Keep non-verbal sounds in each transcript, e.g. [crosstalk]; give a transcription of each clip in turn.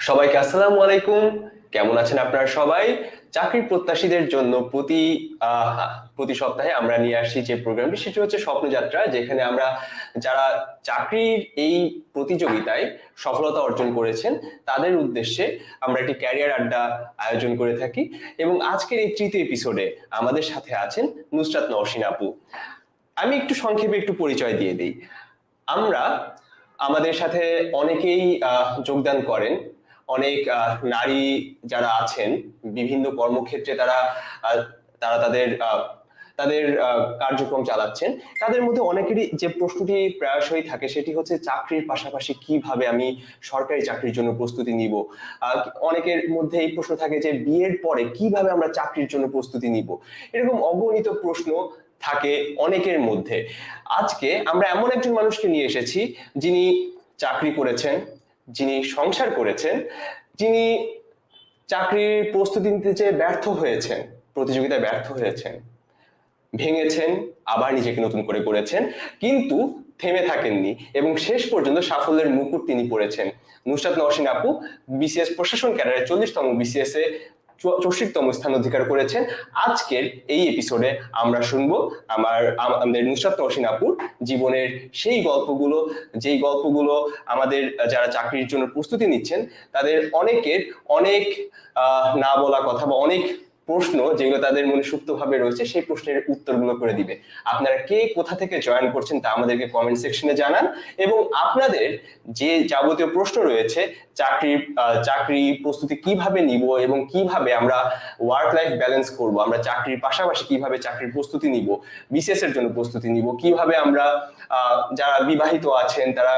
সবাইকে আসসালামু আলাইকুম। কেমন আছেন আপনারা সবাই? চাকরি প্রত্যাশীদের জন্য প্রতি প্রতি সপ্তাহে আমরা নিয়ে আসছি যে প্রোগ্রামটি, সেটি হচ্ছে স্বপ্নযাত্রা, যেখানে আমরা যারা চাকরির এই প্রতিযোগিতায় সফলতা অর্জন করেছেন, তাদের উদ্দেশ্যে আমরা একটি ক্যারিয়ার আড্ডা আয়োজন করে থাকি। এবং আজকের এই তৃতীয় এপিসোডে আমাদের সাথে আছেন নুসরাত নওশিন আপু। আমি একটু সংক্ষেপে একটু পরিচয় দিয়ে দিই। আমরা আমাদের সাথে অনেকেই যোগদান করেন। অনেক নারী যারা আছেন, বিভিন্ন কর্মক্ষেত্রে তারা তারা তাদের তাদের কার্যক্রম চালাচ্ছেন। তাদের মধ্যে অনেকেরই যে প্রশ্নটি প্রায়শই থাকে সেটি হচ্ছে চাকরির পাশাপাশি কীভাবে আমি সরকারি চাকরির জন্য প্রস্তুতি নিব? অনেকের মধ্যে এই প্রশ্ন থাকে যে বিয়ের পরে কীভাবে আমরা চাকরির জন্য প্রস্তুতি নিব? এরকম অগণিত প্রশ্ন থাকে অনেকের মধ্যে। আজকে আমরা এমন একজন মানুষকে নিয়ে এসেছি যিনি চাকরি করেছেন যিনি সংসার করেছেন, যিনি চাকরির প্রস্তুতি নিতে চেয়ে ব্যর্থ হয়েছেন, প্রতিযোগিতায় ব্যর্থ হয়েছেন, ভেঙেছেন, আবার নিজেকে নতুন করে করেছেন, কিন্তু থেমে থাকেননি এবং শেষ পর্যন্ত সাফল্যের মুকুট তিনি পড়েছেন নুসরাত নওশিন আপু, বিসিএস প্রশাসন ক্যাডারের চল্লিশতম বিসিএস এ চৌষট্টিতম স্থান অধিকার করেছেন। আজকের এই এপিসোডে আমরা শুনব আমার আমাদের নুসরাত তহসিন আপুর জীবনের সেই গল্পগুলো, যেই গল্পগুলো আমাদের যারা চাকরির জন্য প্রস্তুতি নিচ্ছেন, তাদের অনেকের অনেক না বলা কথা বা অনেক প্রশ্ন যেগুলো তাদের মনে সুপ্তভাবে রয়েছে, সেই প্রশ্নের উত্তরগুলো করে দিবে। আপনারা কে কোথা থেকে জয়েন করছেন তা আমাদেরকে কমেন্ট সেকশনে জানান এবং আপনাদের যে যাবতীয় প্রশ্ন রয়েছে চাকরির চাকরি প্রস্তুতি কীভাবে নিব এবং কীভাবে আমরা ওয়ার্ক লাইফ ব্যালেন্স করব, আমরা চাকরির পাশাপাশি কীভাবে চাকরির প্রস্তুতি নিব বিসিএস এর জন্য প্রস্তুতি নিব, কীভাবে আমরা যারা বিবাহিত আছেন, তারা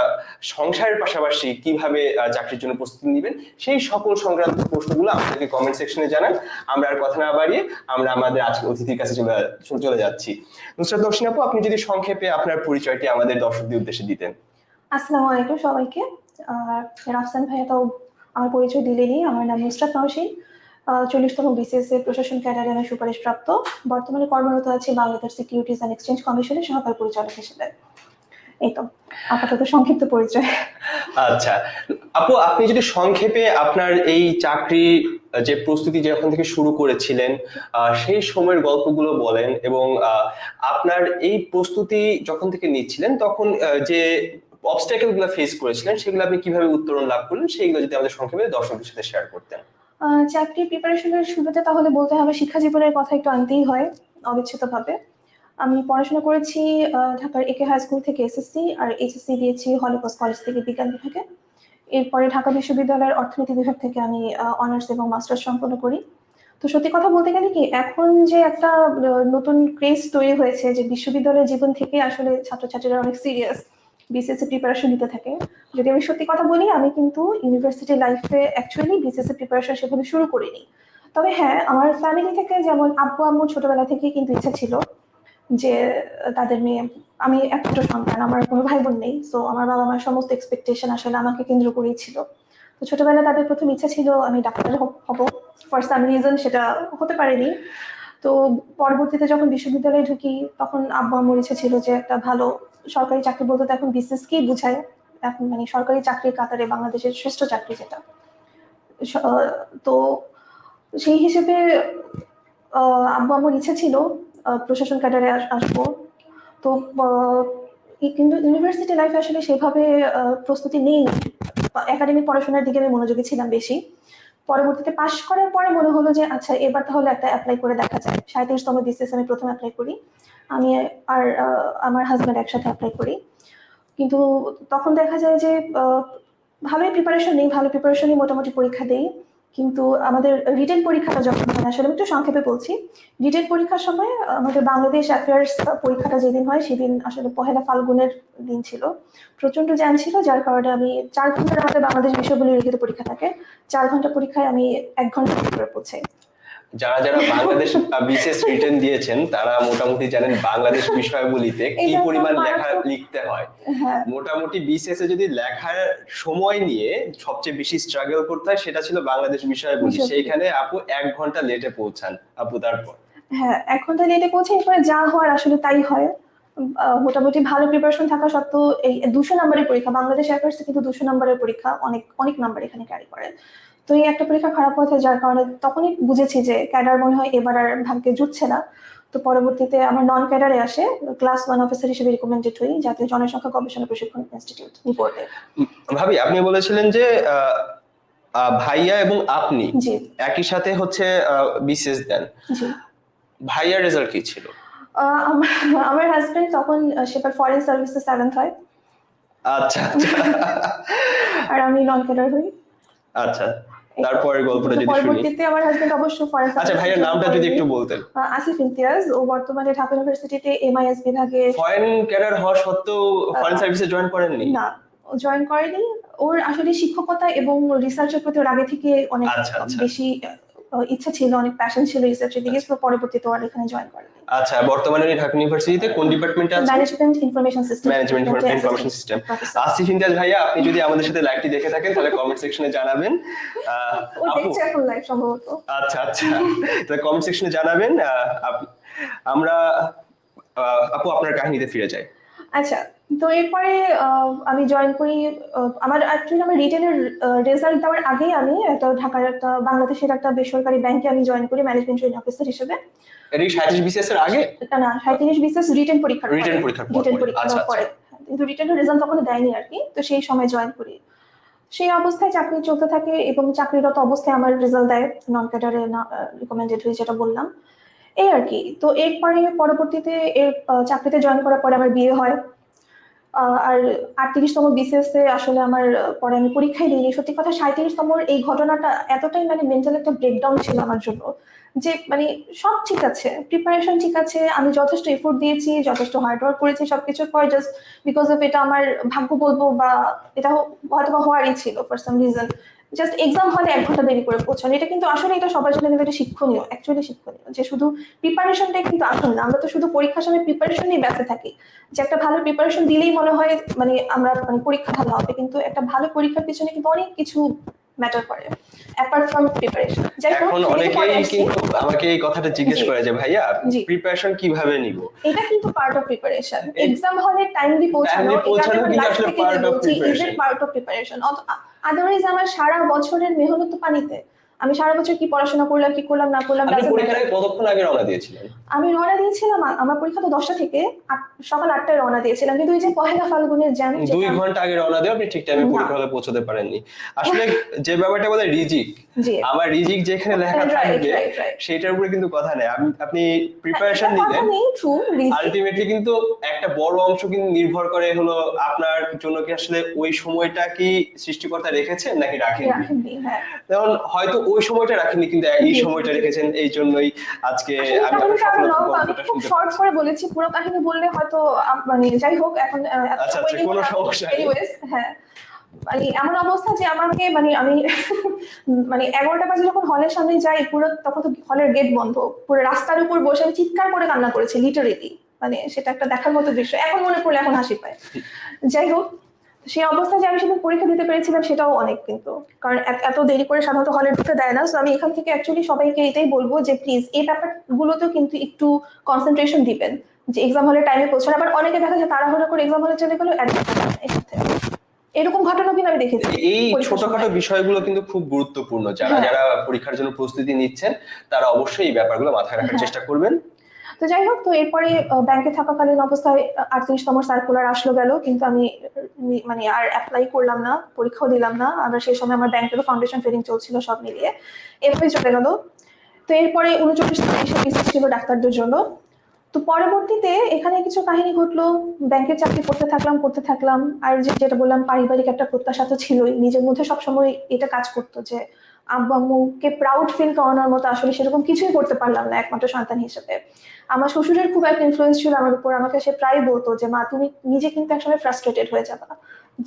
সংসারের পাশাপাশি কীভাবে চাকরির জন্য প্রস্তুতি নেবেন, সেই সকল সংক্রান্ত প্রশ্নগুলো আমাদেরকে কমেন্ট সেকশনে জানান। আমরা আর কথা না বাড়িয়ে আমরা আমাদের আজকে অতিথির কাছে চলে চলে যাচ্ছি। নুসরাত দর্শন আপু, আপনি যদি সংক্ষেপে আপনার পরিচয়টি আমাদের দর্শকদের উদ্দেশ্যে দিতেন। আসসালামু আলাইকুম সবাইকে। রাফসান ভাইয়া তো আমার পরিচয় দিলেনই আমার নাম নুসরাত নওশিন চল্লিশতম বিসিএস এর প্রশাসন ক্যাডারে আমি সুপারিশপ্রাপ্ত বর্তমানে কর্মরত আছি বাংলাদেশ সিকিউরিটিজ অ্যান্ড এক্সচেঞ্জ কমিশনের সহকারী পরিচালক হিসেবে। এই তো আপাতত সংক্ষিপ্ত পরিচয়। আচ্ছা আপু আপনি যদি সংক্ষেপে আপনার এই চাকরি যে প্রস্তুতি যখন থেকে শুরু করেছিলেন সেই সময়ের গল্পগুলো বলেন এবং আপনার এই প্রস্তুতি যখন থেকে নিচ্ছিলেন তখন যে অবস্ট্যাকেলগুলো ফেস করেছিলেন সেগুলো আপনি কীভাবে উত্তরণ লাভ করলেন সেইগুলো যদি আমাদের সংক্ষেপে দর্শকদের সাথে শেয়ার করতেন। আহ, চাকরির প্রিপারেশনের শুরুতে তাহলে বলতে হবে শিক্ষা জীবনের কথা একটু আনতেই হয় অবিচ্ছেদ্যভাবে। আমি পড়াশোনা করেছি ঢাকার একে হাই স্কুল থেকে এসএসসি আর এইচএসসি দিয়েছি হলিক্রস কলেজ থেকে বিজ্ঞান বিভাগে। এরপরে ঢাকা বিশ্ববিদ্যালয়ের অর্থনীতি বিভাগ থেকে আমি অনার্স এবং মাস্টার্স সম্পন্ন করি। তো সত্যি কথা বলতে গেলে কি, এখন যে একটা নতুন ক্রেজ তৈরি হয়েছে যে বিশ্ববিদ্যালয়ের জীবন থেকে আসলে ছাত্রছাত্রীরা অনেক সিরিয়াস বিসিএস প্রিপারেশন নিতে থাকে। যদি আমি সত্যি কথা বলি, আমি কিন্তু ইউনিভার্সিটি লাইফে অ্যাকচুয়ালি বিসিএস প্রিপারেশন সেভাবে শুরু করিনি। তবে হ্যাঁ আমার ফ্যামিলি থেকে যেমন আব্বু আম্মু ছোটবেলা থেকেই কিন্তু ইচ্ছা ছিল যে তাদের মেয়ে আমি একমাত্র সন্তান, আমার কোনো ভাই বোন নেই। সো আমার বাবা মার সমস্ত এক্সপেকটেশন আসলে আমাকে কেন্দ্র করেই ছিল। তো ছোটবেলায় তাদের প্রথম ইচ্ছা ছিল আমি ডাক্তার হব- ফর সাম রিজন সেটা হতে পারেনি। তো পরবর্তীতে যখন বিশ্ববিদ্যালয়ে ঢুকি, তখন আব্বা আমার ইচ্ছা ছিল যে একটা ভালো সরকারি চাকরি বলতে তো এখন বিসিএসকেই বোঝায়। এখন মানে সরকারি চাকরির কাতারে বাংলাদেশের শ্রেষ্ঠ চাকরি যেটা। তো সেই হিসেবে আব্বু আমার ইচ্ছা ছিল প্রশাসন ক্যাডারে আসব। তো কিন্তু ইউনিভার্সিটি লাইফে আসলে সেভাবে প্রস্তুতি নেই। একাডেমিক পড়াশোনার দিকে আমি মনোযোগী ছিলাম বেশি। পরবর্তীতে পাশ করার পরে মনে হলো যে আচ্ছা এবার তাহলে একটা অ্যাপ্লাই করে দেখা যায় সাঁত্রিশতম বিসিএস আমি প্রথম অ্যাপ্লাই করি। আমি আর আমার হাজব্যান্ড একসাথে অ্যাপ্লাই করি। কিন্তু তখন দেখা যায় যে ভালোই প্রিপারেশন নেই, ভালো প্রিপারেশনই মোটামুটি পরীক্ষা দেই। কিন্তু আমাদের রিটেন পরীক্ষাটা যখন হয়, আসলে আমি একটু সংক্ষেপে বলছি। রিটেন পরীক্ষার সময় আমাদের বাংলাদেশ অ্যাফেয়ার্স পরীক্ষাটা যেদিন হয়, সেদিন আসলে পহেলা ফাল্গুনের দিন ছিল। প্রচণ্ড জ্যাম ছিল, যার কারণে আমি চার ঘণ্টার আমাদের বাংলাদেশ বিষয়গুলি লিখিত পরীক্ষা থাকে। চার ঘণ্টা পরীক্ষায় আমি এক ঘণ্টা পৌঁছাই যারা যারা বাংলাদেশ বিশেষ রিটার্ন দিয়েছেন তারা মোটামুটি জানেন বাংলাদেশ বিষয়গুলিতে কি পরিমাণ লেখা লিখতে হয়। হ্যাঁ। মোটামুটি এ যদি লেখার সময় নিয়ে সবচেয়ে বেশি স্ট্রাগল করতে হয় সেটা ছিল বাংলাদেশ বিষয়গুলি। সেইখানে আপু এক ঘণ্টা লেটে পৌঁছান। আপু তারপর? হ্যাঁ এক ঘণ্টা লেটে পৌঁছে এরপরে যা হওয়ার আসলে তাই হয়। মোটামুটি ভালো প্রিপারেশন থাকা সত্ত্বেও এই দুশো নাম্বারের পরীক্ষা বাংলাদেশ এয়ারফোর্সে কিন্তু দুশো নাম্বারের পরীক্ষা অনেক অনেক নাম্বার এখানে ক্যারি করে। তো এই একটা পরীক্ষা খারাপ হয়েছে যার কারণে তখনই বুঝেছি যে ক্যাডার মনে হয় এবার আর ভাগ্যে জুটছে না। তো পরবর্তীতে আমার নন ক্যাডারে আসে ক্লাস ওয়ান অফিসার হিসেবে রিকমেন্ডেড হই জাতীয় জনসংখ্যা গবেষণা প্রশিক্ষণ ইনস্টিটিউট রিপোর্টে। ভাবি আপনি বলেছিলেন যে ভাইয়া এবং আপনি একই সাথে হচ্ছে বিসিএস দেন। জি। ভাইয়ার রেজাল্ট কি ছিল? আমার হাজবেন্ড তখন সেবার ফরেন সার্ভিসে সেভেন্থ হয়। আচ্ছা আচ্ছা। আর আমি নন ক্যাডার হই। আচ্ছা। তারপরে গল্পটা যদি শুনি। পরবর্তীতে আমার হাজবেন্ড অবশ্য ফরেন আচ্ছা ভাইয়ের নামটা যদি একটু বলতেন। আসিফ ইমতিয়াজ ও বর্তমানে ঢাকা ইউনিভার্সিটিতে এমআইএস বিভাগে ফরেন ক্যাডার হওয়া সত্ত্বেও ফরেন সার্ভিসে জয়েন করেননি? না জয়েন করেনি। ওর আসলে শিক্ষকতা এবং রিসার্চের প্রতি ওর আগে থেকে অনেক আচ্ছা, আচ্ছা। বেশি ইচ্ছা ছিল অনেক প্যাশন ছিল রিসার্চের দিকে তো পরবর্তীতে ওর এখানে জয়েন করেনি। আচ্ছা বর্তমানে উনি ঢাকা ইউনিভার্সিটিতে কোন ডিপার্টমেন্টে আছেন? Management information system management information system Asif Imtiaz ভাইয়া আপনি যদি আমাদের সাথে লাইভটি দেখে থাকেন তাহলে কমেন্ট সেকশনে জানাবেন। ও দেখছে এখন লাইভ সম্ভবত। আচ্ছা আচ্ছা। তাহলে কমেন্ট সেকশনে জানাবেন। আমরা আপু আপনার কাহিনীতে ফিরে যাই। আচ্ছা তো এরপরে আমি জয়েন করি আমার অ্যাকচুয়ালি আমার রিটেনের রেজাল্ট দেওয়ার আগেই আমি একটা ঢাকার একটা বাংলাদেশের একটা বেসরকারি ব্যাংকে আমি জয়েন করি ম্যানেজমেন্ট ট্রেনিং অফিসার হিসেবে। এটি সাঁত্রিশ বিসিএস এর আগে? এটা না সাঁত্রিশ বিশেষ রিটেন পরীক্ষার রিটেন পরীক্ষার পর রিটেন পরে। পরীক্ষার আচ্ছা পরে। হ্যাঁ, কিন্তু রিটেনের রেজাল্ট তখন দেয়নি আর কি তো সেই সময় জয়েন করি। সেই অবস্থায় চাকরি চলতে থাকে এবং চাকরিরত অবস্থায় আমার রেজাল্ট দেয় নন ক্যাডারে রিকমেন্ডেড হয়ে যেটা বললাম। এই আর কি। তো এরপরে পরবর্তীতে এর চাকরিতে জয়েন করার পরে আমার বিয়ে হয়। আর আটত্রিশতম বিসিএস এ আসলে আমার পরে আমি পরীক্ষায় দিইনি। সত্যি কথা সাঁত্রিশতম এই ঘটনাটা এতটাই মানে মেন্টাল একটা ব্রেকডাউন ছিল আমার জন্য যে মানে সব ঠিক আছে প্রিপারেশন ঠিক আছে, আমি যথেষ্ট এফোর্ট দিয়েছি, যথেষ্ট হার্ডওয়ার্ক করেছি সবকিছুর পর জাস্ট বিকজ অফ এটা আমার ভাগ্য বলব বা এটা হয়তো বা হওয়ারই ছিল for some reason just exam হলে এক ঘণ্টা দেরি করে পৌঁছানো। এটা কিন্তু আসলে এটা সবার জন্য কিন্তু একটা শিক্ষণীয় অ্যাকচুয়ালি শিক্ষণীয় যে শুধু প্রিপারেশনটাই কিন্তু আসুন না। আমরা তো শুধু পরীক্ষার সময় প্রিপারেশন নিয়ে ব্যস্ত থাকি। যে একটা ভালো প্রিপারেশন দিলেই মনে হয় মানে আমরা মানে পরীক্ষা ভালো হবে, কিন্তু একটা ভালো পরীক্ষার পিছনে কিন্তু অনেক কিছু ম্যাটার করে। অ্যাপার্ট ফ্রম প্রিপারেশন যাই হোক এখন অনেকেই কিন্তু আমাকে এই কথাটা জিজ্ঞেস। করে যে ভাইয়া প্রিপারেশন কীভাবে নিব? এটা কিন্তু পার্ট অফ প্রিপারেশন এক্সাম হলে টাইমলি পৌঁছানো. পার্ট অফ প্রিপারেশন আদারওয়াইজ আমার সারা বছরের মেহনত পানিতে। আমি সারা বছর কি পড়াশোনা করলাম কি করলাম না করলাম আপনি পরীক্ষার আগে কতক্ষণ আগে রওনা দিয়েছিলেন? আমি রওনা দিয়েছিলাম আমার পরীক্ষা তো দশটা থেকে সকাল আটটায় রওনা দিয়েছিলাম। কিন্তু যে পহেলা ফাল্গুনের জ্যাম দুই ঘণ্টা আগে রওনা দিয়ে আপনি ঠিক টাইমে পরীক্ষা হলে পৌঁছতে পারেননি। আসলে যে ব্যাপারটা বলে রিজিক আমার রিজিক যেখানে লেখা থাকবে সেটার উপরে কিন্তু কথা নেই। আমি- আপনি প্রিপারেশন নিলেন। ট্রু আলটিমেটলি কিন্তু একটা বড় অংশ কিন্তু নির্ভর করে হলো আপনার জন্য কি আসলে ওই সময়টা কি সৃষ্টিকর্তা রেখেছেন নাকি রাখেন রাখেননি হ্যাঁ। যেমন হয়তো ওই সময়টা রাখেননি কিন্তু এই সময়টা রেখেছেন এই জন্যই আজকে আমি গল্পটা খুব শর্ট করে বলেছি পুরো কাহিনী বললে হয়তো মানে যাই হোক এখন আচ্ছা, আচ্ছা, কোনো সমস্যা। হ্যাঁ। মানে এমন অবস্থা যে আমাকে মানে আমি [laughs] মানে এগারোটা বাজে যখন হলের সামনে যাই পুরো তখন তো হলের গেট বন্ধ। পুরো রাস্তার উপর বসে আমি চিৎকার করে কান্না করেছি লিটারেলি মানে সেটা একটা দেখার মতো দৃশ্য। এখন মনে পড়লে এখন হাসি পায়। যাই হোক সেই অবস্থায় যে আমি সেদিন পরীক্ষা দিতে পেরেছিলাম সেটাও অনেক কিন্তু। কারণ এত- দেরি করে সাধারণত হলে ঢুকতে দেয় না। আমি এখান থেকে অ্যাকচুয়ালি সবাইকে এটাই বলব যে প্লিজ এই ব্যাপারগুলোতেও কিন্তু একটু কনসেন্ট্রেশন দিবেন। যে এক্সাম হলে টাইমে পৌঁছানো। আবার অনেকে দেখা যায় তারা তাড়াহুড়ো করে এক্সাম হলে চলে গেলো এরকম ঘটনা কিন্তু আমি দেখেছি এই ছোটখাটো বিষয়গুলো কিন্তু খুব গুরুত্বপূর্ণ। যারা হ্যাঁ। যারা পরীক্ষার জন্য প্রস্তুতি নিচ্ছেন তারা অবশ্যই এই ব্যাপারগুলো মাথায় রাখার হ্যাঁ। চেষ্টা করবেন। তো যাই হোক, তো এরপরে ব্যাংকে থাকাকালীন অবস্থায় আটত্রিশতম সার্কুলার আসলো গেল, কিন্তু আমি মানে আর অ্যাপ্লাই করলাম না, পরীক্ষাও দিলাম না। আমরা সেই সময় আমার ব্যাংকেরও ফাউন্ডেশন ট্রেনিং চলছিল সব মিলিয়ে। এভাবেই চলে গেল। তো এরপরে উনচল্লিশ বিসিএস ছিল ডাক্তারদের জন্য। তো পরবর্তীতে এখানে কিছু কাহিনী ঘটলো। ব্যাংকের চাকরি করতে থাকলাম করতে থাকলাম। আর যেটা বললাম, পারিবারিক একটা প্রত্যাশা তো ছিলই। নিজের মধ্যে সবসময় এটা কাজ করতো যে আব্বু প্রাউড ফিল করানোর মতো আসলে সেরকম কিছুই করতে পারলাম না, একমাত্র সন্তান হিসেবে। আমার শ্বশুরের খুব একটা ইনফ্লুয়েন্স ছিল আমার উপর, আমাকে সে প্রায় বলতো যে, মা, তুমি নিজে কিন্তু একসময় ফ্রাস্ট্রেটেড হয়ে যাবে না।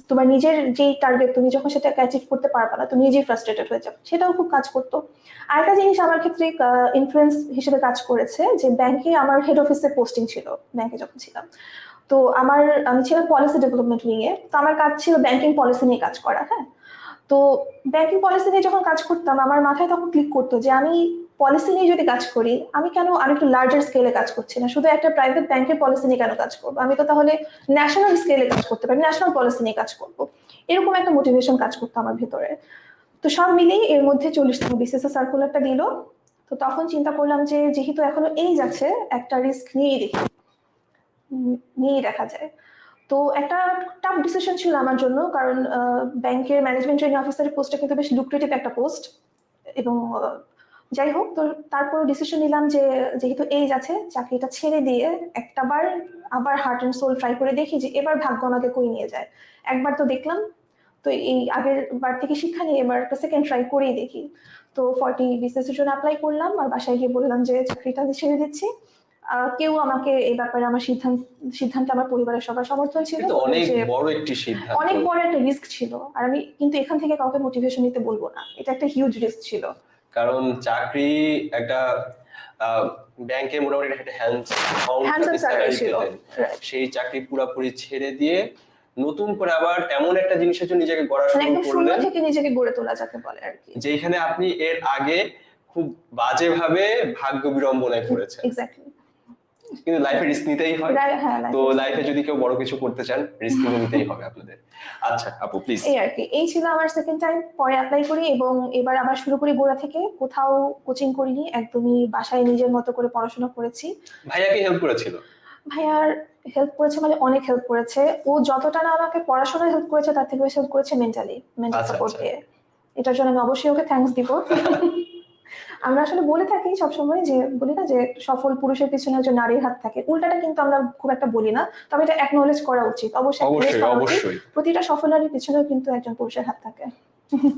তোমার নিজের যেই টার্গেট তুমি যখন সেটাকে অ্যাচিভ করতে পারবে না, তুমি নিজেই ফ্রাস্ট্রেটেড হয়ে যাবে। সেটাও খুব কাজ করতো। আরেকটা জিনিস আমার ক্ষেত্রে ইনফ্লুয়েন্স হিসেবে কাজ করেছে যে ব্যাংকে আমার হেড অফিসে পোস্টিং ছিল ব্যাংকে যখন ছিলাম। তো আমার, আমি ছিলাম পলিসি ডেভেলপমেন্ট নিয়ে তো আমার কাজ ছিল ব্যাংকিং পলিসি নিয়ে কাজ করা হ্যাঁ? তো ব্যাংকিং পলিসি নিয়ে যখন কাজ করতাম, আমার মাথায় তখন ক্লিক করতো যে আমি পলিসি নিয়ে যদি কাজ করি, আমি কেন আরেকটু লার্জার স্কেলে কাজ করছি না? শুধু একটা প্রাইভেট ব্যাংকের পলিসি নিয়ে কেন কাজ করব? আমি তো তাহলে ন্যাশনাল স্কেলে কাজ করতে পারি ন্যাশনাল পলিসি নিয়ে কাজ করব। এরকম একটা মোটিভেশন কাজ করতো আমার ভেতরে। তো সব মিলিয়ে এর মধ্যে চল্লিশতম বিসিএস সার্কুলারটা দিল। তো তখন চিন্তা করলাম যে, যেহেতু এখনও এই যাচ্ছে একটা রিস্ক নিয়েই দেখি। নিয়েই দেখা যায়। তো একটা টাফ ডিসিশন ছিল আমার জন্য, কারণ ব্যাংকের ম্যানেজমেন্ট ট্রেনিং অফিসারের পোস্টটা কিন্তু বেশ লুক্রেটিভ একটা পোস্ট এবং যাই হোক, তো তারপর ডিসিশন নিলাম যে, যেহেতু এইজ আছে, চাকরিটা ছেড়ে দিয়ে একটা বার আবার হার্ট অ্যান্ড সোল ট্রাই করে দেখি যে এবার ভাগ্য আমাকে কই নিয়ে যায়। একবার তো দেখলাম, তো এই আগের বার থেকে শিক্ষা নিয়ে এবার একটা সেকেন্ড ট্রাই করেই দেখি। তো ফর্টি বিসিএস এর জন্য অ্যাপ্লাই করলাম, আর বাসায় গিয়ে বললাম যে, চাকরিটা ছেড়ে দিচ্ছি। কেউ আমাকে এই ব্যাপারে আমার সিদ্ধান্ত সিদ্ধান্ত আমার পরিবারের সবার সমর্থন ছিল। অনেক বড় একটি সিদ্ধান্ত। অনেক বড় একটা রিস্ক ছিল। আর আমি কিন্তু এখান থেকে কাউকে মোটিভেশন নিতে বলব না। এটা একটা হিউজ রিস্ক ছিল। কারণ চাকরি একটা ব্যাংকে মোটামুটি একটা হ্যান্ডস Handsome salary ছিল। সেই চাকরি পুরোপুরি ছেড়ে দিয়ে নতুন করে আবার এমন একটা জিনিসের জন্য নিজেকে গড়া মানে শুরু করলেন। থেকে নিজেকে গড়ে তোলা যাকে বলে আর কি। যেখানে আপনি এর আগে খুব বাজেভাবে ভাগ্য বিড়ম্বনায় পড়েছেন। এক্স্যাক্টলি কিন্তু লাইফে রিস্ক নিতেই হয়। হ্যাঁ তো লাইফে যদি কেউ বড় কিছু করতে চান রিস্ক [laughs] নিতেই হবে আপনাদের। আচ্ছা আপু প্লিজ এই আর কি এই ছিল আমার সেকেন্ড টাইম পরে অ্যাপ্লাই করি এবং এবার আবার শুরু করি গোড়া থেকে। কোথাও কোচিং করিনি একদমই বাসায় নিজের মতো করে পড়াশোনা করেছি। ভাইয়াকে হেল্প করেছিল? ভাইয়ার হেল্প করেছে মানে অনেক হেল্প করেছে। ও যতটা না আমাকে পড়াশোনায় হেল্প করেছে তার থেকে বেশি হেল্প করেছে মেন্টালি মেন্টাল আচ্ছা, সাপোর্ট আচ্ছা। দিয়ে। এটার জন্য আমি অবশ্যই ওকে থ্যাঙ্কস দিব। [laughs] আমরা আসলে বলে থাকি সবসময় যে বলি না যে সফল পুরুষের পিছনে একজন নারীর হাত থাকে। উল্টাটা কিন্তু আমরা খুব একটা বলি না। তবে এটা একনোলেজ করা উচিত। অবশ্যই অবশ্যই করা উচিত। অবশ্যই। প্রতিটা সফল নারীর পিছনেও কিন্তু একজন পুরুষের হাত থাকে।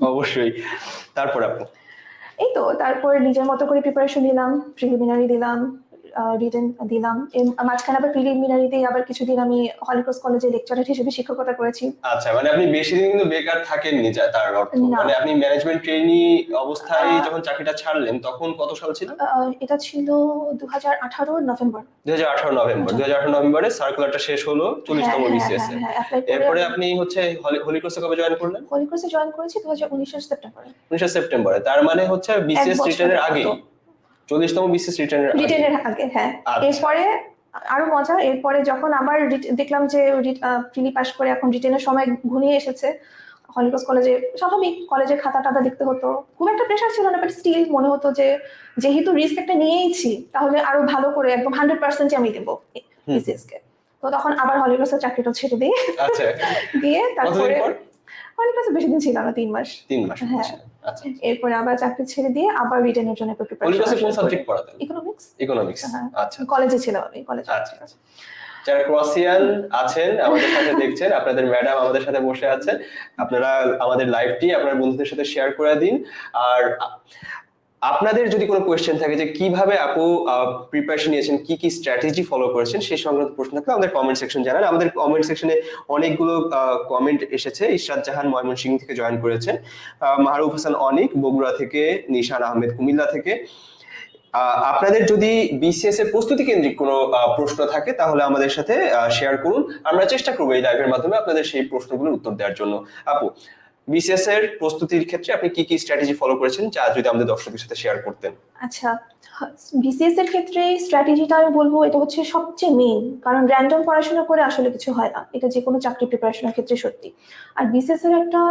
অবশ্যই। তারপর আপু? এই তো তারপর নিজের মতো করে প্রিপারেশন নিলাম প্রিলিমিনারি দিলাম। রিটেন দিলাম। মাঝখানে আবার প্রিলিমিনারি দিয়ে আবার কিছুদিন আমি হলিক্রস কলেজে লেকচারার হিসেবে শিক্ষকতা করেছি। আচ্ছা মানে আপনি বেশি দিন কিন্তু বেকার থাকেননি যা তার অর্থ। মানে আপনি ম্যানেজমেন্ট ট্রেনি অবস্থায় যখন চাকরিটা ছাড়লেন তখন কত সাল ছিল? এটা ছিল দু হাজার আঠারোর নভেম্বর। দুই হাজার আঠারো নভেম্বর। দুই হাজার আঠারো নভেম্বরে সার্কুলারটা শেষ হলো চল্লিশতম হ্যাঁ, বিসিএস এ এরপরে আপনি হচ্ছে হলিক্রসে কবে জয়েন করলেন? হলিক্রসে জয়েন করেছি দু হাজার উনিশের সেপ্টেম্বরে উনিশে সেপ্টেম্বরে তার মানে হচ্ছে বিসিএস রিটার্নের আগে চল্লিশতম বিসিএস রিটার্নের আগে। রিটেনের আগে হ্যাঁ। আচ্ছা। এরপরে আরও মজা এরপরে যখন আবার দেখলাম যে প্রিলি পাস করে এখন রিটেনের সময় ঘনিয়ে এসেছে হলিক্রস কলেজে স্বাভাবিক কলেজের খাতা টাতা দেখতে হতো। খুব একটা প্রেশার ছিল না বাট স্টিল মনে হতো যে যেহেতু রিস্ক একটা নিয়েইছি তাহলে আরও ভালো করে একদম হান্ড্রেড পার্সেন্টই আমি দেবো বিসিএস কে তো তখন আবার হলিক্রসের চাকরিটা ছেড়ে দিই আচ্ছা। [laughs] দিয়ে তারপরে পর? হলিক্রসে বেশি দিন ছিল না তিন মাস। তিন মাস হ্যাঁ। আচ্ছা আচ্ছা। এরপরে আবার চাকরি ছেড়ে দিয়ে আবার রিটার্নের জন্য প্রিপারেশন কোন সাবজেক্ট পড়াতেন? ইকোনমিক্স ইকোনমিক্স হ্যাঁ। আচ্ছা কলেজে ছিলাম আমি কলেজে আচ্ছা আচ্ছা। যারা ক্রসিয়ান আছেন আমাদের সাথে দেখছেন আপনাদের ম্যাডাম আমাদের সাথে বসে আছেন আপনারা আমাদের লাইভটি আপনার বন্ধুদের সাথে শেয়ার করে দিন। আর আপনাদের যদি কোনো কোয়েশ্চেন থাকে যে কীভাবে আপু প্রিপারেশন নিয়েছেন, কি কি স্ট্র্যাটেজি ফলো করেছেন সেই সংক্রান্ত প্রশ্ন থাকলে আমাদের কমেন্ট সেকশন জানান। আমাদের কমেন্ট সেকশনে অনেকগুলো কমেন্ট এসেছে। ইশরাত জাহান ময়মনসিংহ থেকে জয়েন করেছেন। মাহরুফ হাসান অনিক, বগুড়া থেকে নিশান আহমেদ কুমিল্লা থেকে। আপনাদের যদি বিসিএস এর প্রস্তুতি কেন্দ্রিক কোনো প্রশ্ন থাকে, তাহলে আমাদের সাথে শেয়ার করুন। আমরা চেষ্টা করব এই লাইভের মাধ্যমে আপনাদের সেই প্রশ্নগুলোর উত্তর দেওয়ার জন্য। আপু বিসিএস এর প্রস্তুতির ক্ষেত্রে আপনি কি কি স্ট্র্যাটেজি ফলো করেছেন যা যদি আমাদের দর্শকদের সাথে শেয়ার করতেন? আচ্ছা বিসিএস এর ক্ষেত্রে স্ট্র্যাটেজিটা আমি বলব এটা হচ্ছে সবচেয়ে মেইন কারণ র্যান্ডম পড়াশোনা করে আসলে কিছু হয় না। এটা যে কোনো চাকরি প্রিপারেশনের ক্ষেত্রে সত্যি। আর বিসিএস এর একটা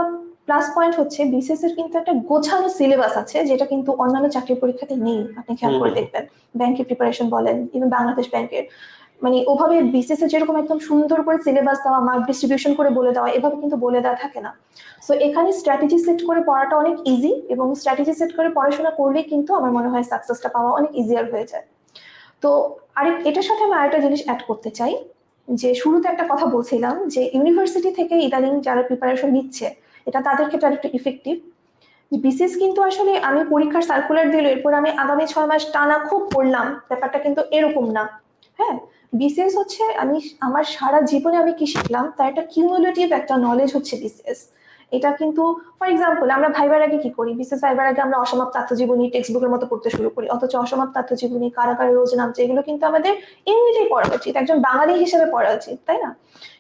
প্লাস পয়েন্ট হচ্ছে বিসিএস এর কিন্তু একটা গোছানো সিলেবাস আছে যেটা কিন্তু অন্যান্য চাকরি পরীক্ষাতে নেই আপনি খেয়াল করে দেখবেন। ব্যাংকের প্রিপারেশন বলেন ইভেন বাংলাদেশ ব্যাংকের মানে ওভাবে বিসিএস এর যেরকম একদম সুন্দর করে সিলেবাস দেওয়া মার্ক ডিস্ট্রিবিউশন করে বলে দেওয়া, এভাবে কিন্তু বলে দেওয়া থাকে না। সো এখানে স্ট্র্যাটেজি সেট করে পড়াটা অনেক ইজি এবং স্ট্র্যাটেজি সেট করে পড়াশোনা করলে কিন্তু আমার মনে হয় সাকসেসটা পাওয়া অনেক ইজিয়ার হয়ে যায়। তো, আরেক, এটার সাথে আমি আরেকটা জিনিস অ্যাড করতে চাই, যে শুরুতে একটা কথা বলছিলাম যে ইউনিভার্সিটি থেকে ইদানিং যারা প্রিপারেশন নিচ্ছে, এটা তাদের ক্ষেত্রে আরেকটু ইফেক্টিভ বিসিএস কিন্তু আসলে আমি পরীক্ষার সার্কুলার দিল, এরপর আমি আগামী ছয় মাস টানা খুব পড়লাম, ব্যাপারটা কিন্তু এরকম না। হ্যাঁ বিসিএস হচ্ছে আমি আমার সারা জীবনে আমি কি শিখলাম? তার একটা কিউমুলেটিভ একটা নলেজ হচ্ছে বিসিএস এটা কিন্তু ফর এক্সাম্পল আমরা ভাইবার আগে কি করি? বিশেষ ভাইবার আগে আমরা অসমাপ্ত আত্মজীবনী টেক্সট বুকের মতো পড়তে শুরু করি। অথচ অসমাপ্ত আত্মজীবনী, কারাগারে রোজ নামছে, এগুলো কিন্তু আমাদের এমনিতেই পড়া উচিত। একজন বাঙালি হিসেবে পড়া উচিত, তাই না?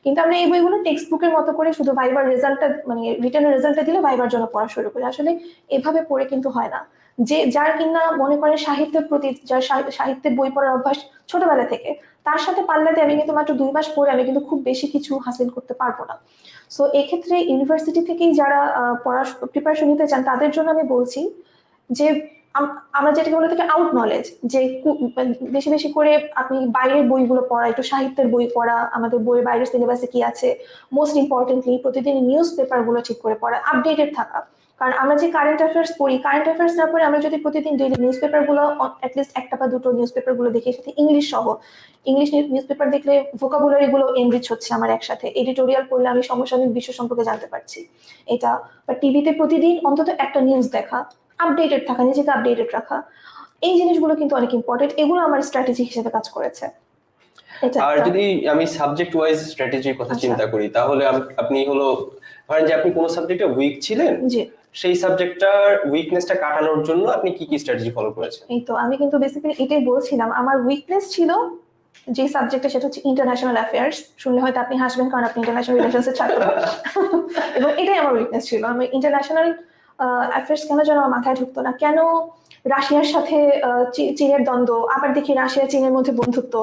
কিন্তু আমরা এই বইগুলো টেক্সট বুকের মতো করে শুধু ভাইবার রেজাল্টটা মানে রিটার্নের রেজাল্টটা দিলে ভাইবার জন্য পড়া শুরু করি। আসলে এভাবে পড়ে কিন্তু হয় না। যে যার কিনা মনে করে সাহিত্যের প্রতি, যার সাহি- সাহিত্যের বই পড়ার অভ্যাস ছোটবেলা থেকে, তার সাথে পাল্লাতে আমি কিন্তু মাত্র দুই মাস পরে আমি কিন্তু খুব বেশি কিছু হাসিল করতে পারব না। সো এক্ষেত্রে ইউনিভার্সিটি থেকেই যারা পড়া প্রিপারেশন নিতে চান, তাদের জন্য আমি বলছি যে, আম- আমরা যেটাকে বলে থাকি আউট নলেজ যে বেশি বেশি করে আপনি বাইরের বইগুলো পড়া, একটু সাহিত্যের বই পড়া, আমাদের বইয়ের বাইরের সিলেবাসে কি আছে মোস্ট ইম্পর্টেন্টলি প্রতিদিন নিউজ পেপারগুলো ঠিক করে পড়া আপডেটেড থাকা। কারণ আমরা যে কারেন্ট অ্যাফেয়ার্স পড়ি কারেন্ট অ্যাফেয়ার্স না পড়ে আমরা যদি প্রতিদিন ডেইলি নিউজ পেপারগুলো অ্যাটলিস্ট একটা বা দুটো নিউজ পেপারগুলো দেখি সাথে ইংলিশ সহ। ইংলিশ নিউজ পেপার দেখলে ভোকাবুলারি গুলো এনরিচ হচ্ছে আমার একসাথে। এডিটোরিয়াল পড়লে আমি সমসাময়িক বিশ্ব সম্পর্কে জানতে পারছি এটা। বা টিভিতে প্রতিদিন অন্তত একটা নিউজ দেখা আপডেটেড থাকা নিজেকে আপডেটেড রাখা এই জিনিসগুলো কিন্তু অনেক ইম্পর্টেন্ট এগুলো আমার স্ট্র্যাটেজি হিসেবে কাজ করেছে। আর যদি আমি সাবজেক্ট ওয়াইজ স্ট্র্যাটেজির কথা আচ্ছা। চিন্তা করি তাহলে আপনি হলো ধরেন যে আপনি কোন সাবজেক্টে উইক ছিলেন জি। সেই সাবজেক্টটার উইকনেসটা কাটানোর জন্য আপনি কি কি স্ট্র্যাটেজি ফলো করেছেন? এই তো, আমি কিন্তু বেসিক্যালি এটাই বলছিলাম। আমার উইকনেস ছিল যে সাবজেক্টটা সেটা হচ্ছে ইন্টারন্যাশনাল অ্যাফেয়ার্স শুনলে হয়তো আপনি হাসবেন, কারণ আপনি ইন্টারন্যাশনাল রিলেশনস এর ছাত্র। এবং এটাই আমার উইকনেস ছিল। আমি ইন্টারন্যাশনাল অ্যাফেয়ার্স কেন যেন আমার মাথায় ঢুকতো না? কেন রাশিয়ার সাথে চীনের দ্বন্দ্ব? আবার দেখি রাশিয়া, চীনের মধ্যে বন্ধুত্ব।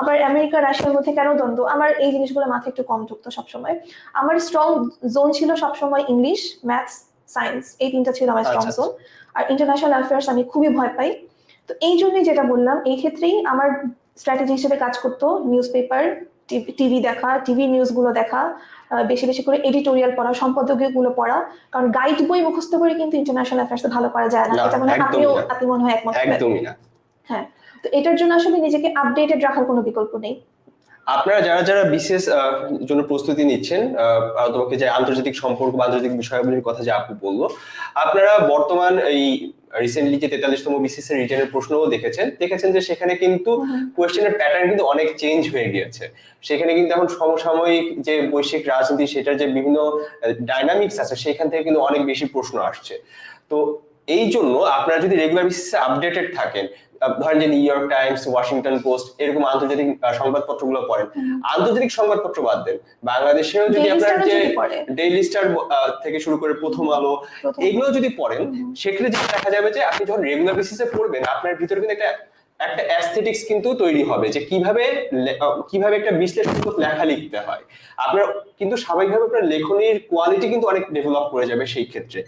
আবার আমেরিকা, রাশিয়ার মধ্যে কেন দ্বন্দ্ব? আমার এই জিনিসগুলো মাথায় একটু কম ঢুকতো সবসময়। আমার স্ট্রং জোন ছিল সবসময় ইংলিশ ম্যাথস সায়েন্স এই তিনটা ছিল আমার স্ট্রং আচ্ছা, জোন আর ইন্টারন্যাশনাল অ্যাফেয়ার্স আমি খুবই ভয় পাই। তো এই জন্যই যেটা বললাম এই ক্ষেত্রেই আমার স্ট্র্যাটেজি হিসেবে কাজ করতো নিউজ পেপার টিভি দেখা টিভি নিউজগুলো দেখা বেশি বেশি করে এডিটোরিয়াল পড়া সম্পাদকীয়গুলো পড়া। কারণ গাইড বই মুখস্থ করে কিন্তু ইন্টারন্যাশনাল অ্যাফেয়ার্স ভালো করা যায় না। এটা মনে হয় আপনিও আপনি মনে হয় একমত হ্যাঁ তো এটার জন্য আসলে নিজেকে আপডেটেড রাখার কোনো বিকল্প নেই। আপনারা যারা যারা বিশেষ জন্য প্রস্তুতি নিচ্ছেন তোমাকে যে আন্তর্জাতিক সম্পর্ক বা আন্তর্জাতিক বিষয়াবলীর কথা যে আপু বলল আপনারা বর্তমান এই রিসেন্টলি যে তেতাল্লিশতম বিসিএস এর রিটার্নের প্রশ্নও দেখেছেন। দেখেছেন যে সেখানে কিন্তু কোয়েশ্চেনের প্যাটার্ন কিন্তু অনেক চেঞ্জ হয়ে গিয়েছে। সেখানে কিন্তু এখন সমসাময়িক যে বৈশ্বিক রাজনীতি সেটার যে বিভিন্ন ডাইনামিক্স আছে সেখান থেকে কিন্তু অনেক বেশি প্রশ্ন আসছে। তো এই জন্য আপনারা যদি রেগুলার বেসিসে আপডেটেড থাকেন ধরেন যে New York Times Washington Post এরকম আন্তর্জাতিক সংবাদপত্রগুলো পড়েন। আন্তর্জাতিক সংবাদপত্র বাদ দেন। বাংলাদেশেও যদি আপনার যে ডেইলি স্টার থেকে শুরু করে প্রথম আলো এগুলো যদি পড়েন সেক্ষেত্রে যেটা দেখা যাবে যে আপনি যখন রেগুলার বেসিসে পড়বেন আপনার ভিতরে কিন্তু একটা একটা অ্যাস্থেটিক্স কিন্তু তৈরি হবে যে কীভাবে কীভাবে একটা বিশ্লেষণাত্মক লেখা লিখতে হয়। আপনার কিন্তু স্বাভাবিকভাবে আপনার লেখনীর কোয়ালিটি কিন্তু অনেক ডেভেলপ করে যাবে সেই ক্ষেত্রে।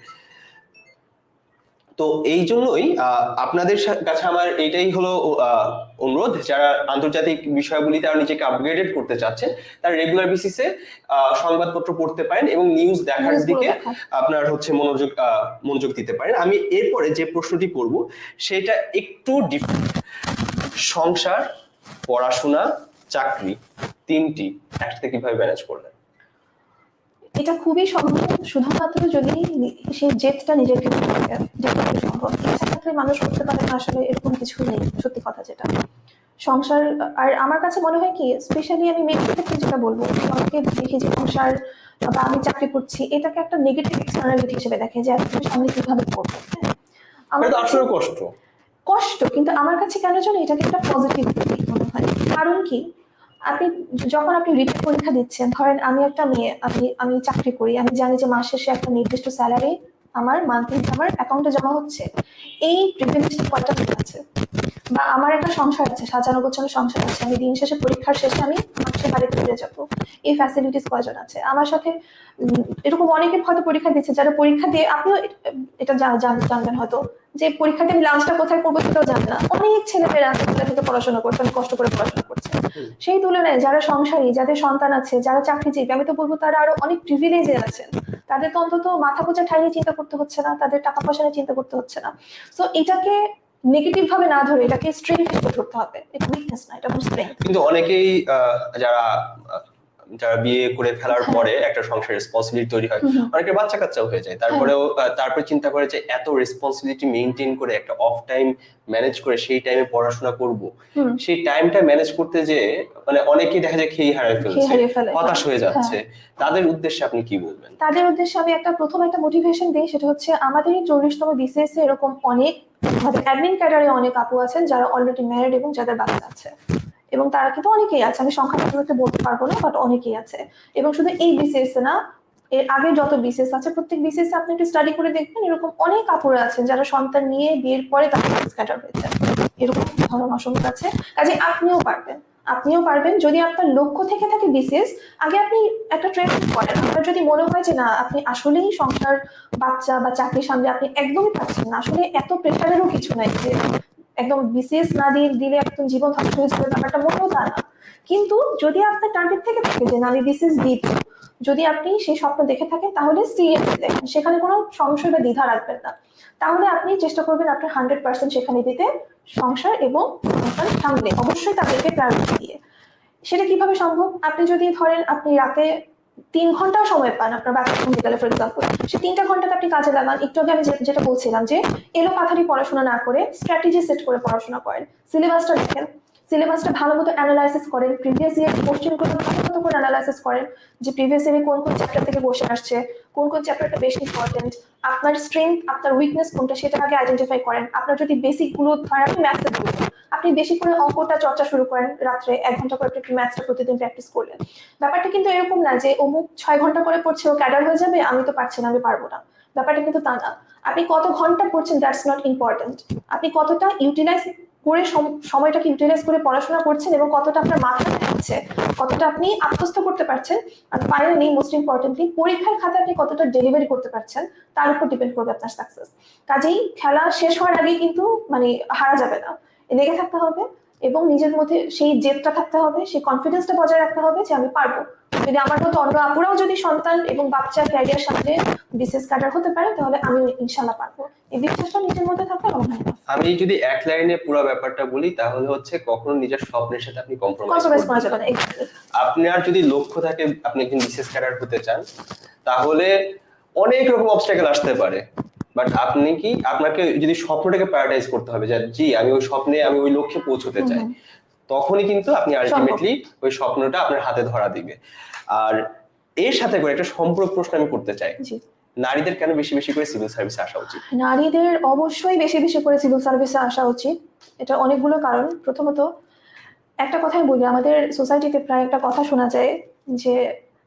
তো এই জন্যই আপনাদের কাছে আমার এটাই হলো অনুরোধ যারা আন্তর্জাতিক বিষয়গুলি তারা নিজেকে আপগ্রেডেড করতে চাচ্ছেন তারা রেগুলার বেসিসে সংবাদপত্র পড়তে পারেন এবং নিউজ দেখার দিকে আপনার হচ্ছে মনোযোগ আহ, মনোযোগ দিতে পারেন। আমি এরপরে যে প্রশ্নটি করব সেটা একটু ডিফারেন্ট সংসার পড়াশোনা চাকরি তিনটি একসাথে কীভাবে ম্যানেজ করলেন? এটা খুবই সম্ভব শুধুমাত্র যদি সেই জেদটা নিজের ক্ষেত্রে সম্ভব। থাকলে মানুষ করতে পারে না আসলে এরকম কিছু নেই সত্যি কথা যেটা। সংসার আর আমার কাছে মনে হয় কি স্পেশালি আমি মেয়েদের ক্ষেত্রে যেটা বলব অনেকে দেখি যে সংসার বা আমি চাকরি করছি এটাকে একটা নেগেটিভ এক্সটার্নালিটি হিসেবে দেখে যে সামনে কীভাবে করব হ্যাঁ। আমার আসলে কষ্ট। কষ্ট কিন্তু আমার কাছে কেন জানো এটাকে একটা পজিটিভ মনে হয়। কারণ কি? আপনি যখন আপনি রিটেন পরীক্ষা দিচ্ছেন, ধরেন আমি একটা মেয়ে, আমি আমি চাকরি করি, আমি জানি যে মাস শেষে একটা নির্দিষ্ট স্যালারি আমার মান্থলি আমার অ্যাকাউন্টে জমা হচ্ছে। এই প্রিভিলেজটা কয়টা আছে? বা আমার একটা সংসার আছে সাজানো গোছানো সংসার আছে আমি দিন শেষে পরীক্ষার শেষে আমি মাসে বাড়িতে ফিরে যাব। এই ফ্যাসিলিটিস কয়জন আছে? আমার সাথে এরকম অনেকে হয়তো পরীক্ষা দিচ্ছে যারা পরীক্ষা দিয়ে আপনিও এটা জান- জান- জানবেন হয়তো যে পরীক্ষা দিয়ে লাঞ্চটা কোথায় করব সেটাও জানে না। অনেক ছেলেমেয়েরা আছে যারা থেকে পড়াশোনা করছে অনেক কষ্ট করে পড়াশোনা করছে। সেই তুলনায় যারা সংসারী যাদের সন্তান আছে যারা চাকরিজীবী আমি তো বলব তারা আরও অনেক প্রিভিলেজে আছেন। তাদের তো অন্তত মাথা গোছা ঠাই নিয়ে চিন্তা করতে হচ্ছে না তাদের টাকা পয়সা নিয়ে চিন্তা করতে হচ্ছে না। সো এটাকে নেগেটিভ ভাবে না ধরে এটাকে স্ট্রেংথ হিসেবে ধরতে হবে। এটা উইকনেস না, এটা স্ট্রেংথ কিন্তু অনেকেই যারা যারা বিয়ে করে ফেলার হ্যাঁ। পরে একটা সংসার রেসপন্সিবিলিটি তৈরি হয়। অনেকের বাচ্চা কাচ্চাও হয়ে যায়। তারপরেও আহ, তারপরে চিন্তা করে যে এত রেসপন্সিবিলিটি মেনটেন করে একটা অফ টাইম ম্যানেজ করে সেই টাইমে পড়াশোনা করব। সেই টাইমটা ম্যানেজ করতে যে মানে অনেকেই দেখা যায় খেয়ে হারিয়ে ফেলছে ফেলে। হতাশ হয়ে যাচ্ছে। তাদের উদ্দেশ্যে আপনি কি বলবেন? তাদের উদ্দেশ্যে আমি একটা প্রথম একটা মোটিভেশন দিই সেটা হচ্ছে আমাদের এই চল্লিশতম বিসিএস এ এরকম অনেক অ্যাডমিন ক্যাডারে অনেক আপু আছেন যারা অলরেডি ম্যারিড এবং যাদের বাচ্চা আছে। এবং তারা কিন্তু অনেকেই আছে, আমি সংখ্যা করতে বলতে পারব না বাট অনেকেই আছে। এবং শুধু এই বিসিএস না, এর আগে যত বিসিএস আছে, প্রত্যেক বিসিএস আপনি একটু স্টাডি করে দেখবেন, এরকম অনেক আপুরা আছেন যারা সন্তান নিয়ে বিয়ের পরে তাদের ক্যাডার হয়েছে এরকম ধরন অসংখ্য আছে। কাজে আপনিও পারবেন আপনিও পারবেন। যদি আপনার লক্ষ্য থেকে থাকে বিসিএস আগে আপনি একটা ট্রেন করেন। আপনার যদি মনে হয় যে না, আপনি আসলেই সংসার বাচ্চা বা চাকরির সামনে আপনি একদমই পাচ্ছেন না, আসলে এত প্রেশারেরও কিছু নাই যে একদম বিসিএস না দিয়ে দিলে একদম জীবন ধ্বংস হয়ে যাবে, ব্যাপারটা মোটেও তা না। কিন্তু যদি আপনার টার্গেট থেকে থাকে যে, না, আমি বিসিএস দিব। যদি আপনি সেই স্বপ্ন দেখে থাকেন, তাহলে সিরিয়াসলি দেখেন সেখানে কোনো সংশয় বা দ্বিধা রাখবেন না। তাহলে আপনি চেষ্টা করবেন আপনার হান্ড্রেড পার্সেন্ট সেখানে দিতে সংসার এবং সামনে। অবশ্যই তাদেরকে প্রায়োরিটি দিয়ে। সেটা কীভাবে সম্ভব? আপনি যদি ধরেন আপনি রাতে তিন ঘণ্টা সময় পান আপনার বাচ্চা গেলে ফর এক্সাম্পল সে তিনটা ঘন্টাকে আপনি কাজে লাগান। একটু আগে আমি যেটা বলছিলাম যে এলো পাথারি পড়াশোনা না করে স্ট্র্যাটেজি সেট করে পড়াশোনা করেন। সিলেবাসটা দেখেন। সিলেবাসটা ভালো মতো অ্যানালাইসিস করেন প্রিভিয়াস ইয়ার কোশ্চেনগুলো ভালো মতো করে অ্যানালাইসিস করেন যে প্রিভিয়াস ইয়ারে কোন কোন চ্যাপ্টার থেকে বসে আসছে, কোন কোন চ্যাপ্টারটা বেশি ইম্পর্টেন্ট আপনার স্ট্রেংথ আপনার উইকনেস কোনটা সেটা আগে আইডেন্টিফাই করেন। আপনার যদি বেসিকগুলো ধরেন, আপনি বলবেন আপনি বেশি করে অঙ্কটা চর্চা শুরু করেন রাত্রে, এক ঘণ্টা করে একটু ম্যাথসটা প্রতিদিন প্র্যাকটিস করলেন। ব্যাপারটা কিন্তু এরকম না যে অমুক ছয় ঘণ্টা করে পড়ছে, ও ক্যাডার হয়ে যাবে, আমি তো পারছি না, আমি পারব না। ব্যাপারটা কিন্তু তা না। আপনি কত ঘণ্টা পড়ছেন দ্যাটস নট ইম্পর্টেন্ট আপনি কতটা ইউটিলাইজ করে সম- সময়টাকে ইউটিলাইজ করে পড়াশোনা করছেন এবং কতটা আপনার মাথায় থাকছে কতটা আপনি আত্মস্থ করতে পারছেন আর ফাইনালি মোস্ট ইম্পর্টেন্টলি পরীক্ষার খাতে আপনি কতটা ডেলিভারি করতে পারছেন, তার উপর ডিপেন্ড করবে আপনার সাকসেস কাজেই খেলা শেষ হওয়ার আগে কিন্তু মানে হারা যাবে না। লেগে থাকতে হবে। এবং নিজের মধ্যে সেই জেদটা থাকতে হবে সেই কনফিডেন্সটা বজায় রাখতে হবে যে আমি পারব। যদি আমার মতো অন্য আপুরাও যদি সন্তান এবং বাচ্চা ক্যারিয়ার সামনে বিশেষ কাটার হতে পারে তাহলে আমি ইনশাল্লাহ পারব। এই বিশ্বাসটা নিজের মধ্যে থাকতে হবে আমি যদি এক লাইনে পুরো ব্যাপারটা বলি তাহলে হচ্ছে কখনো নিজের স্বপ্নের সাথে আপনি কম্প্রোমাইজ কম্প্রোমাইজ করা যাবে না আপনার যদি লক্ষ্য থাকে আপনি একজন বিশেষ ক্যাডার হতে চান তাহলে অনেক রকম অবস্টাকেল আসতে পারে। বাট আপনি কি আপনাকে যদি স্বপ্নটাকে প্যারাডাইজ করতে হবে যে জি আমি ওই স্বপ্নে আমি ওই লক্ষ্যে পৌঁছতে চাই তখনই কিন্তু আপনি আলটিমেটলি ওই স্বপ্নটা আপনার হাতে ধরা দিবে। আর এর সাথে করে একটা সম্পূর্ণ প্রশ্ন আমি করতে চাই। জি। নারীদের কেন বেশি বেশি করে সিভিল সার্ভিসে আসা উচিত? নারীদের অবশ্যই বেশি বেশি করে সিভিল সার্ভিসে আসা উচিত। এটা অনেকগুলো কারণ। প্রথমত একটা কথাই বলি আমাদের সোসাইটিতে প্রায় একটা কথা শোনা যায় যে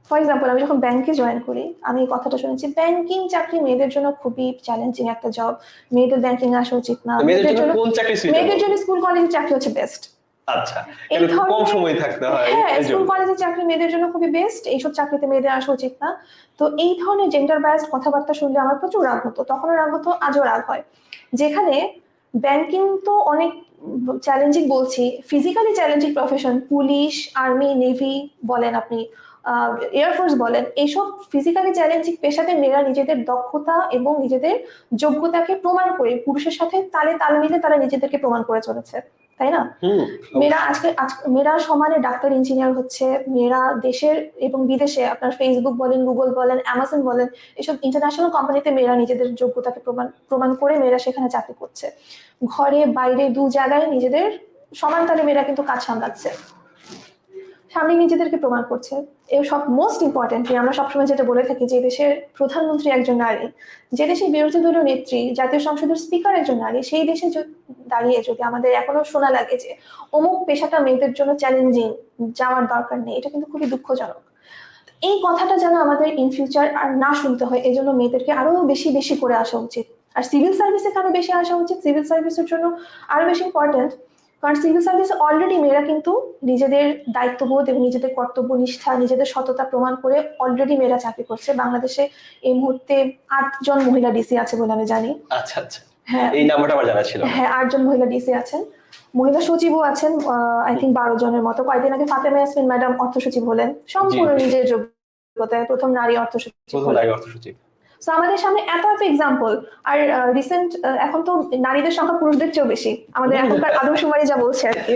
ফর এক্সাম্পল আমি যখন ব্যাংকে জয়েন করি আমি এই কথাটা শুনেছি ব্যাংকিং চাকরি মেয়েদের জন্য খুবই চ্যালেঞ্জিং একটা জব মেয়েদের ব্যাংকিং আসা উচিত না। মেয়েদের জন্য মেয়েদের জন্য স্কুল কলেজের চাকরি হচ্ছে বেস্ট আচ্ছা কম সময় থাকতে হয় হ্যাঁ স্কুল। কলেজের চাকরি মেয়েদের জন্য খুবই বেস্ট এইসব চাকরিতে মেয়েদের আসা উচিত না। তো এই ধরনের জেন্ডার বায়াসড কথাবার্তা শুনলে আমার প্রচুর রাগ হতো তখনও রাগ হতো আজও রাগ হয়। যেখানে ব্যাংকিং তো অনেক চ্যালেঞ্জিং বলছি physically challenging profession police army navy বলেন আপনি এয়ারফোর্স বলেন এইসব ফিজিক্যালি চ্যালেঞ্জিং পেশাতে মেয়েরা নিজেদের দক্ষতা এবং নিজেদের যোগ্যতাকে প্রমাণ করে পুরুষের সাথে তালে তাল মিলে তারা নিজেদেরকে প্রমাণ করে চলেছে তাই না? মেয়েরা আজকে আজ- মেয়েরা সমানে ডাক্তার ইঞ্জিনিয়ার হচ্ছে মেয়েরা দেশের এবং বিদেশে আপনার ফেসবুক বলেন গুগল বলেন অ্যামাজন বলেন এসব ইন্টারন্যাশনাল কোম্পানিতে মেয়েরা নিজেদের যোগ্যতাকে প্রমাণ প্রমাণ করে মেয়েরা সেখানে চাকরি করছে। ঘরে বাইরে দু জায়গায় নিজেদের সমান তালে মেয়েরা কিন্তু কাজ সামলাচ্ছে। সামনে নিজেদেরকে প্রমাণ করছে। এর সব মোস্ট ইম্পর্টেন্টলি আমরা সবসময় যেটা বলে থাকি যে দেশের প্রধানমন্ত্রী একজন নারী, যে দেশের বিরোধী দলীয় নেত্রী, জাতীয় সংসদের স্পিকার একজন নারী, সেই দেশে দাঁড়িয়ে যদি আমাদের এখনও শোনা লাগে যে, অমুক পেশাটা মেয়েদের জন্য চ্যালেঞ্জিং যাওয়ার দরকার নেই, এটা কিন্তু খুবই দুঃখজনক। এই কথাটা যেন আমাদের ইন ফিউচার আর না শুনতে হয় এই জন্য মেয়েদেরকে আরও বেশি বেশি করে আসা উচিত। আর সিভিল সার্ভিসে কেন বেশি আসা উচিত? সিভিল সার্ভিসের জন্য আরও বেশি ইম্পর্টেন্ট কারণ সিভিল সার্ভিস অলরেডি মেয়েরা কিন্তু নিজেদের দায়িত্ববোধ এবং নিজেদের কর্তব্য নিষ্ঠা নিজেদের সততা প্রমাণ করে অলরেডি মেয়েরা চাকরি করছে। বাংলাদেশে এই মুহূর্তে আটজন মহিলা ডিসি আছে বলে আমি জানি। আচ্ছা আচ্ছা। হ্যাঁ। এই নাম্বারটা আমার জানা ছিল হ্যাঁ আটজন মহিলা ডিসি আছেন। মহিলা সচিবও আছেন আই থিঙ্ক বারো জনের মতো। কয়েকদিন আগে ফাতেমা ইয়াসমিন ম্যাডাম অর্থ সচিব হলেন। সম্পূর্ণ নিজের যোগ্যতায় প্রথম নারী অর্থ সচিব প্রথম নারী অর্থ সচিব। তো আমাদের সামনে এত এত এক্সাম্পল আর রিসেন্ট এখন তো নারীদের সংখ্যা পুরুষদের চেয়েও বেশি। আমাদের। এখনকার আদমশুমারি যা বলছে আর কি।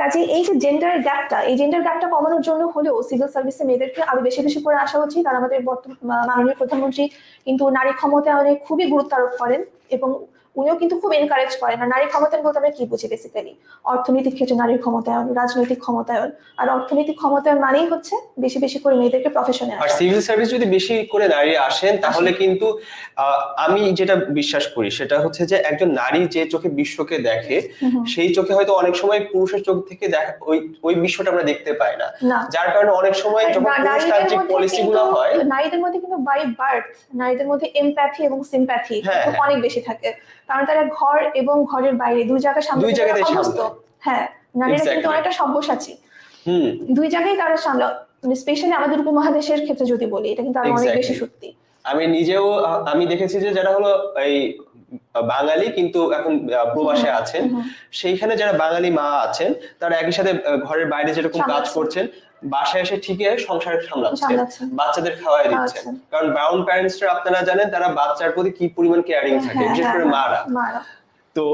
কাজে এই যে জেন্ডার গ্যাপটা এই জেন্ডার গ্যাপটা কমানোর জন্য হলেও সিভিল সার্ভিসে মেয়েদেরকে আরও বেশি বেশি করে আসা উচিত। আর আমাদের বর্তমান মাননীয় প্রধানমন্ত্রী কিন্তু নারী ক্ষমতায়নে খুবই গুরুত্ব আরোপ করেন এবং উনিও কিন্তু খুব এনকারেজ করেন আর নারী ক্ষমতায়ন বলতে আমরা কি বুঝি বেসিক্যালি অর্থনৈতিক ক্ষেত্রে নারীর ক্ষমতায়ন রাজনৈতিক ক্ষমতায়ন আর অর্থনৈতিক ক্ষমতায়ন মানেই হচ্ছে বেশি বেশি করে মেয়েদেরকে প্রফেশনে আর সিভিল সার্ভিস যদি বেশি করে নারী আসেন তাহলে কিন্তু আমি যেটা বিশ্বাস করি সেটা হচ্ছে যে একজন নারী যে চোখে বিশ্বকে দেখে সেই চোখে হয়তো অনেক সময় পুরুষের চোখ থেকে দেখা ওই ওই বিশ্বটা আমরা দেখতে পাই না। যার কারণে অনেক সময় যখন পুরুষতান্ত্রিক মধ্যে পলিসি গুলো হয় নারীদের মধ্যে কিন্তু বাই বার্থ নারীদের মধ্যে এমপ্যাথি এবং সিম্প্যাথি হ্যাঁ। অনেক বেশি থাকে। কারণ তারা ঘর এবং ঘরের বাইরে দুই জায়গা সামনে দুই অভ্যস্ত হ্যাঁ নারীরা কিন্তু অনেকটা সব্যসাচী হুম। দুই জায়গায় তারা সামলা স্পেশালি আমাদের উপমহাদেশের ক্ষেত্রে যদি বলি এটা কিন্তু আরও অনেক বেশি সত্যি। আমি নিজেও আমি দেখেছি যে যারা হলো এই বাঙালি কিন্তু এখন প্রবাসে আছেন সেইখানে যারা বাঙালি মা আছেন তারা একই সাথে ঘরের বাইরে যেরকম কাজ করছেন বাসায় এসে ঠিকই সংসার সামলাচ্ছেন বাচ্চাদের খাওয়াই দিচ্ছে। কারণ ব্রাউন প্যারেন্টসরা আপনারা জানেন তারা বাচ্চার প্রতি কি পরিমাণ কেয়ারিং থাকে হ্যাঁ, বিশেষ হ্যাঁ, করে হ্যাঁ, মারা। তো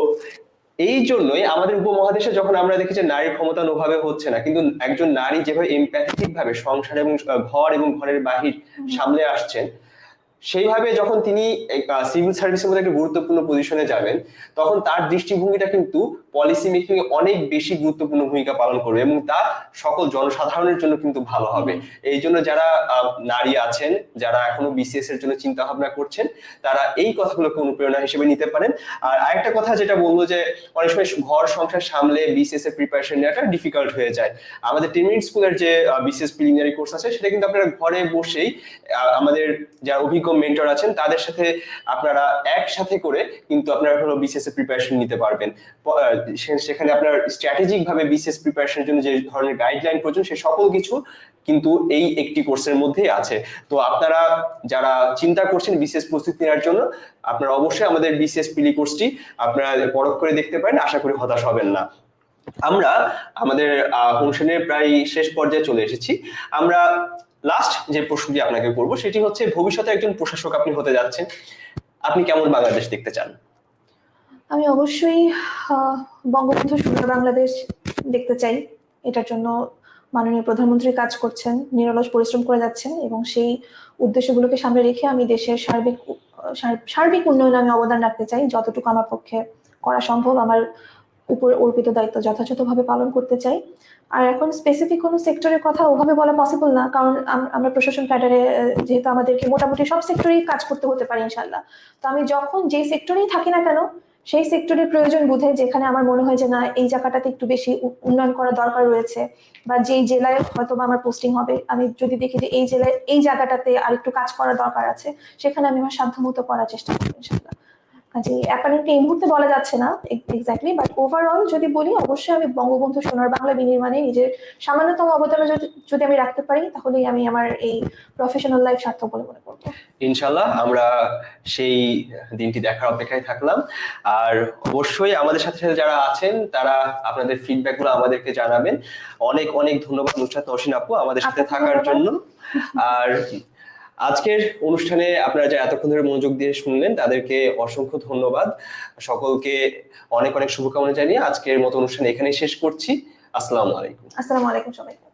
এই জন্যই আমাদের উপমহাদেশে যখন আমরা দেখি যে নারীর ক্ষমতা ওভাবে হচ্ছে না কিন্তু একজন নারী যেভাবে এমপ্যাথেটিক ভাবে সংসার এবং ঘর এবং ঘরের বাহির সামনে আসছেন সেইভাবে যখন তিনি সিভিল সার্ভিসের মধ্যে একটা গুরুত্বপূর্ণ পজিশনে যাবেন তখন তার দৃষ্টিভঙ্গিটা কিন্তু পলিসি মেকিং এ অনেক বেশি গুরুত্বপূর্ণ ভূমিকা পালন করবে এবং তা সকল জনসাধারণের জন্য কিন্তু ভালো হবে। এই জন্য যারা নারী আছেন, যারা এখনও বিসিএস এর জন্য চিন্তা ভাবনা করছেন, তারা এই কথাগুলোকে অনুপ্রেরণা হিসেবে নিতে পারেন। আর আরেকটা কথা যেটা বলব যে, অনেক সময় ঘর সংসার সামলে বিসিএস এর প্রিপারেশন নেওয়াটা ডিফিকাল্ট হয়ে যায়। আমাদের টেমিন স্কুলের যে বিসিএস প্রিলিমিনারি কোর্স আছে, সেটা কিন্তু আপনারা ঘরে বসেই আমাদের যারা অভিজ্ঞ মেন্টর আছেন, তাদের সাথে আপনারা একসাথে করে কিন্তু আপনারা হলো বিসিএস এর প্রিপারেশন নিতে পারবেন। সেখানে আপনার স্ট্র্যাটেজিক ভাবে বিসিএস প্রিপারেশনের জন্য যে ধরনের গাইডলাইন প্রয়োজন, সে সকল কিছু কিন্তু এই একটি কোর্সের মধ্যেই আছে। তো আপনারা যারা চিন্তা করছেন বিসিএস প্রস্তুতি নেওয়ার জন্য, আপনারা অবশ্যই আমাদের বিসিএস পিলি কোর্সটি আপনারা পরখ করে দেখতে পারেন। আশা করি হতাশ হবেন না। আমরা আমাদের অনুষ্ঠানের প্রায় শেষ পর্যায়ে চলে এসেছি। আমরা লাস্ট যে প্রশ্নটি আপনাকে করব, সেটি হচ্ছে ভবিষ্যতে একজন প্রশাসক আপনি হতে যাচ্ছেন। আপনি কেমন বাংলাদেশ দেখতে চান? আমি অবশ্যই বঙ্গবন্ধু সুন্দর বাংলাদেশ দেখতে চাই। এটার জন্য মাননীয় প্রধানমন্ত্রী কাজ করছেন, নিরলস পরিশ্রম করে যাচ্ছেন এবং সেই উদ্দেশ্যগুলোকে সামনে রেখে আমি দেশের সার্বিক সার্বিক উন্নয়নে আমি অবদান রাখতে চাই। যতটুকু আমার পক্ষে করা সম্ভব, আমার উপর অর্পিত দায়িত্ব যথাযথভাবে পালন করতে চাই। আর এখন স্পেসিফিক কোনো সেক্টরের কথা ওভাবে বলা পসিবল না, কারণ আমরা প্রশাসন ক্যাডারে যেহেতু আমাদেরকে মোটামুটি সব সেক্টরেই কাজ করতে হতে পারে ইনশাল্লাহ তো আমি যখন যেই সেক্টরেই থাকি না কেন সেই সেক্টরের প্রয়োজন বোধহয় যেখানে আমার মনে হয় যে না, এই জায়গাটাতে একটু বেশি উন্নয়ন করা দরকার রয়েছে বা যেই জেলায় হয়তো আমার পোস্টিং হবে, আমি যদি দেখি যে এই জেলায়, এই জায়গাটাতে আর একটু কাজ করা দরকার আছে, সেখানে আমি আমার সাধ্যমতো করার চেষ্টা করব ইনশাল্লাহ কাজে অ্যাপারেন্টলি এই মুহূর্তে বলা যাচ্ছে না এক্স্যাক্টলি বাট ওভারঅল যদি বলি অবশ্যই আমি বঙ্গবন্ধু সোনার বাংলা বিনির্মাণে নিজের সামান্যতম অবদান যদি যদি আমি রাখতে পারি তাহলেই আমি আমার এই প্রফেশনাল লাইফ সার্থক বলে মনে করব। ইনশাল্লাহ আমরা সেই দিনটি দেখার অপেক্ষায় থাকলাম। আর অবশ্যই আমাদের সাথে সাথে যারা আছেন তারা আপনাদের ফিডব্যাকগুলো আমাদেরকে জানাবেন। অনেক অনেক ধন্যবাদ নুসরাত নসিন আপু আমাদের সাথে থাকার জন্য। আর আজকের অনুষ্ঠানে আপনারা যারা এতক্ষণ ধরে মনোযোগ দিয়ে শুনলেন, তাদেরকে অসংখ্য ধন্যবাদ। সকলকে অনেক অনেক শুভকামনা জানিয়ে আজকের মতো অনুষ্ঠান এখানেই শেষ করছি। আসসালামু আলাইকুম। আসসালামু আলাইকুম সবাইকে।